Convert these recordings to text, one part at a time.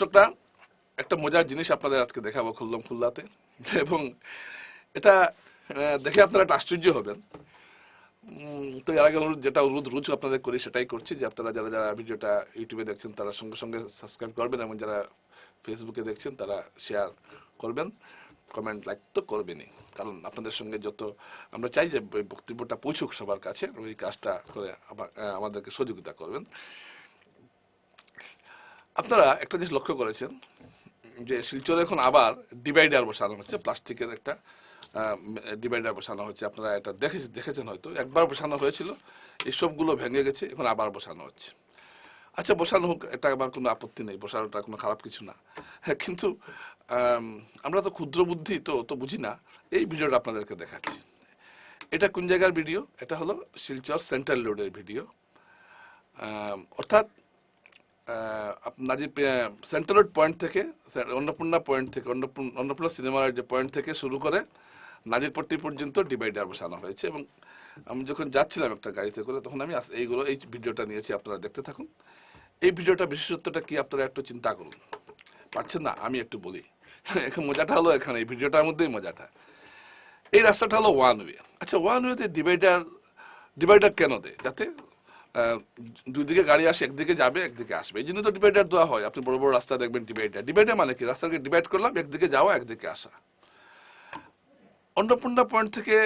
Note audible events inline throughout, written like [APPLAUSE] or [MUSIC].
দর্শকরা, একটা মজার জিনিস আপনাদের আজকে দেখাবো খুললাম খুল্লাতে এবং এটা দেখে আপনারা একটা আশ্চর্য হবেন। তো এর আগে অনুরোধ, যেটা অনুরোধ রোজ আপনাদের করি, সেটাই করছি যে আপনারা যারা যারা ভিডিওটা ইউটিউবে দেখছেন, তারা সঙ্গে সঙ্গে সাবস্ক্রাইব করবেন এবং যারা ফেসবুকে দেখছেন, তারা শেয়ার করবেন। কমেন্ট লাইক তো করবেনই। কারণ আপনাদের সঙ্গে যত, আমরা চাই যে বক্তব্যটা পৌঁছুক সবার কাছে ওই কাজটা করে আমাদেরকে সহযোগিতা করবেন। আপনারা একটা জিনিস লক্ষ্য করেছেন, যে শিলচরে এখন আবার ডিভাইডার বসানো হচ্ছে, প্লাস্টিকের একটা ডিভাইডার বসানো হচ্ছে। আপনারা এটা দেখে দেখেছেন হয়তো। একবার বসানো হয়েছিল এইসবগুলো ভেঙে গেছে, এখন আবার বসানো হচ্ছে। আচ্ছা বসানো হোক, এটা আমার কোনো আপত্তি নেই, বসানোটা কোনো খারাপ কিছু না। হ্যাঁ কিন্তু আমরা তো ক্ষুদ্র বুদ্ধি, তো তো বুঝি না। এই ভিডিওটা আপনাদেরকে দেখাচ্ছি। এটা কোন জায়গার ভিডিও? এটা হলো শিলচর সেন্ট্রাল রোডের ভিডিও। অর্থাৎ আপনার যে সেন্ট্রাল পয়েন্ট থেকে অন্নপূর্ণা পয়েন্ট থেকে, অন্নপূর্ণা অন্নপূর্ণা সিনেমার যে পয়েন্ট থেকে শুরু করে নাজিরপট্টি পর্যন্ত ডিভাইডার বসানো হয়েছে এবং আমি যখন যাচ্ছিলাম একটা গাড়িতে করে, তখন আমি এইগুলো এই ভিডিওটা নিয়েছি, আপনারা দেখতে থাকুন। এই ভিডিওটা বিশেষত্বটা কি, আপনারা একটু চিন্তা করুন। পারছেন না? আমি একটু বলি। [LAUGHS] এখন মজাটা হলো এখানে, এই ভিডিওটার মধ্যেই মজাটা। এই রাস্তাটা হলো ওয়ান ওয়ে আচ্ছা ওয়ান ওয়েতে ডিভাইডার ডিভাইডার কেন দেয়? যাতে আহ, দুই দিকে গাড়ি আসে একদিকে যাবে একদিকে আসবে। এই জন্য তো ডিভাইডার দেওয়া হয়। আপনি বড় বড় রাস্তা দেখবেন ডিভাইডার ডিভাইডার মানে কি? রাস্তাকে ডিভাইড করলাম একদিকে যাওয়া একদিকে আসা। অন্নপূর্ণা পয়েন্ট থেকে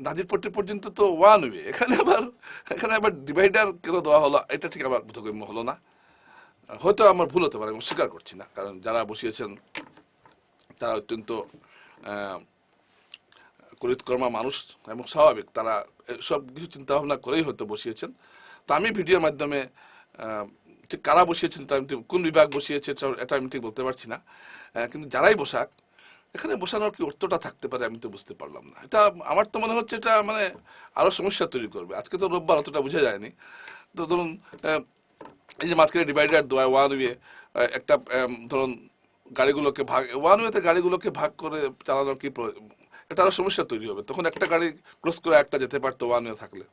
নাজিরপট্টি পর্যন্ত তো ওয়ান ওয়ে এখানে আবার এখানে আবার ডিভাইডার কেন দেওয়া হলো? এটা ঠিক আমার বোধগম্য হলো না। হয়তো আমার ভুল হতে পারে আমি স্বীকার করছি না। কারণ যারা বসিয়েছেন তারা অত্যন্ত করিতকর্মা মানুষ এবং স্বাভাবিক, তারা সব কিছু চিন্তা ভাবনা করেই হয়তো বসিয়েছেন। তো আমি ভিডিওর মাধ্যমে ঠিক কারা বসিয়েছেন তা কোন বিভাগ বসিয়েছে এটা আমি ঠিক বলতে পারছি না। কিন্তু যারাই বসাক, এখানে বসানোর কি অর্থটা থাকতে পারে আমি তো বুঝতে পারলাম না। এটা আমার তো মনে হচ্ছে এটা মানে আরও সমস্যা তৈরি করবে। আজকে তো রোববার, অতটা বোঝা যায়নি। তো ধরুন এই যে মাঝখানে ডিভাইডার দেওয়া ওয়ান ওয়ে একটা ধরুন গাড়িগুলোকে ভাগ, ওয়ান ওয়েতে গাড়িগুলোকে ভাগ করে চালানোর কি এটা আরও সমস্যা তৈরি হবে। তখন একটা গাড়ি ক্রস করে একটা যেতে পারতো ওয়ান ওয়ে থাকলে।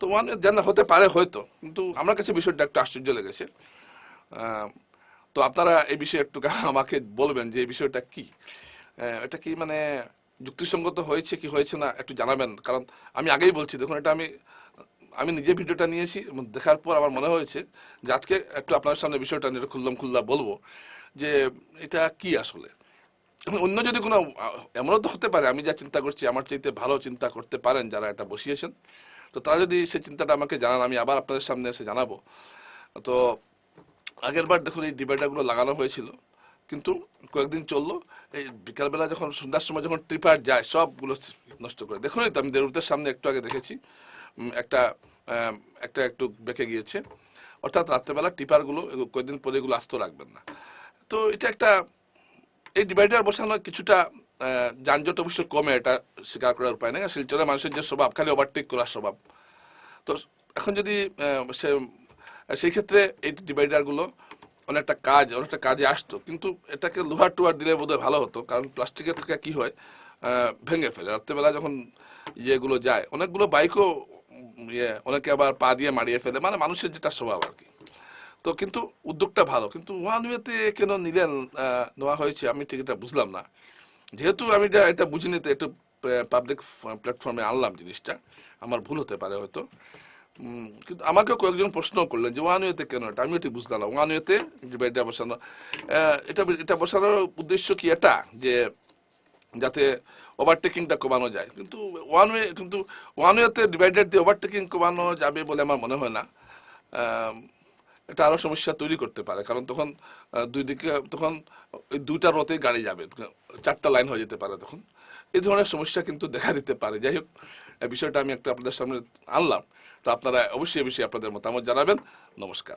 তো ওয়ান ওয়ে জানা হতে পারে হয়তো, কিন্তু আমার কাছে বিষয়টা একটু আশ্চর্য লেগেছে। তো আপনারা এই বিষয়ে একটু [LAUGHS] আমাকে বলবেন যে এই বিষয়টা কি। এটা কি মানে যুক্তিসঙ্গত হয়েছে কি হয়েছে না একটু জানাবেন। কারণ আমি আগেই বলছি, দেখুন এটা আমি আমি নিজে ভিডিওটা নিয়েছি দেখার পর আমার মনে হয়েছে যে আজকে একটু আপনার সামনে বিষয়টা নিয়ে খুললাম খুল্লা বলব যে এটা কি আসলে। এখন অন্য যদি কোনো এমনও তো হতে পারে, আমি যা চিন্তা করছি, আমার চাইতে ভালো চিন্তা করতে পারেন যারা এটা বসিয়েছেন, তো তারা যদি সেই চিন্তাটা আমাকে জানান, আমি আবার আপনাদের সামনে এসে জানাব। তো আগের বার দেখুন, এই ডিভাইডারগুলো লাগানো হয়েছিল, কিন্তু কয়েকদিন চলল, এই বিকালবেলা যখন, সন্ধ্যার সময় যখন ট্রিপার যায়, সবগুলো নষ্ট করে, দেখুনই তো, আমি দেরুতের সামনে একটু আগে দেখেছি একটা একটা একটু বেঁকে গিয়েছে, অর্থাৎ রাত্রেবেলা টিপারগুলো কয়েকদিন পরে এগুলো আস্ত রাখবেন না। তো এটা একটা এই ডিভাইডার বসানো কিছুটা যানজট অবশ্য কমে, এটা স্বীকার করার উপায় নেই। শিলচরের মানুষের যে স্বভাব, খালি ওভারটেক করার স্বভাব। তো এখন যদি সে, সেই ক্ষেত্রে এই ডিভাইডারগুলো অনেকটা কাজ, অনেকটা কাজে আসতো। কিন্তু এটাকে লোহার টুয়ার দিলে বোধহয় ভালো হতো, কারণ প্লাস্টিকের থেকে কি হয় ভেঙে ফেলে। রাত্রেবেলা যখন ইয়েগুলো যায়, অনেকগুলো বাইকও ইয়ে অনেকে আবার পা দিয়ে মারিয়ে ফেলে। মানে মানুষের যেটা স্বভাব আর কি। তো কিন্তু উদ্যোগটা ভালো। কিন্তু ওয়ান ওয়েতে কেন নিলেন নেওয়া হয়েছে আমি ঠিক এটা বুঝলাম না। যেহেতু আমি এটা এটা বুঝিনি, তো একটু পাবলিক প্ল্যাটফর্মে আনলাম জিনিসটা। আমার ভুল হতে পারে হয়তো। কিন্তু আমাকেও কয়েকজন প্রশ্ন করলেন যে ওয়ান ওয়েতে কেন এটা? আমি ঠিক বুঝলাম না। ওয়ান ওয়েতে ডিভাইডার বসানো এটা এটা বসানোর উদ্দেশ্য কি এটা? যে যাতে ওভারটেকিংটা কমানো যায়। কিন্তু ওয়ান ওয়ে, কিন্তু ওয়ান ওয়েতে ডিভাইডার দিয়ে ওভারটেকিং কমানো যাবে বলে আমার মনে হয় না। এটা আরও সমস্যা তৈরি করতে পারে। কারণ তখন দুই দিকে, তখন দুইটা রথে গাড়ি যাবে চারটা লাইন হয়ে যেতে পারে তখন। এই ধরনের সমস্যা কিন্তু দেখা দিতে পারে। যাই হোক এই বিষয়টা আমি একটা আপনাদের সামনে আনলাম। তো আপনারা অবশ্যই বিষয়ে আপনাদের মতামত জানাবেন। নমস্কার।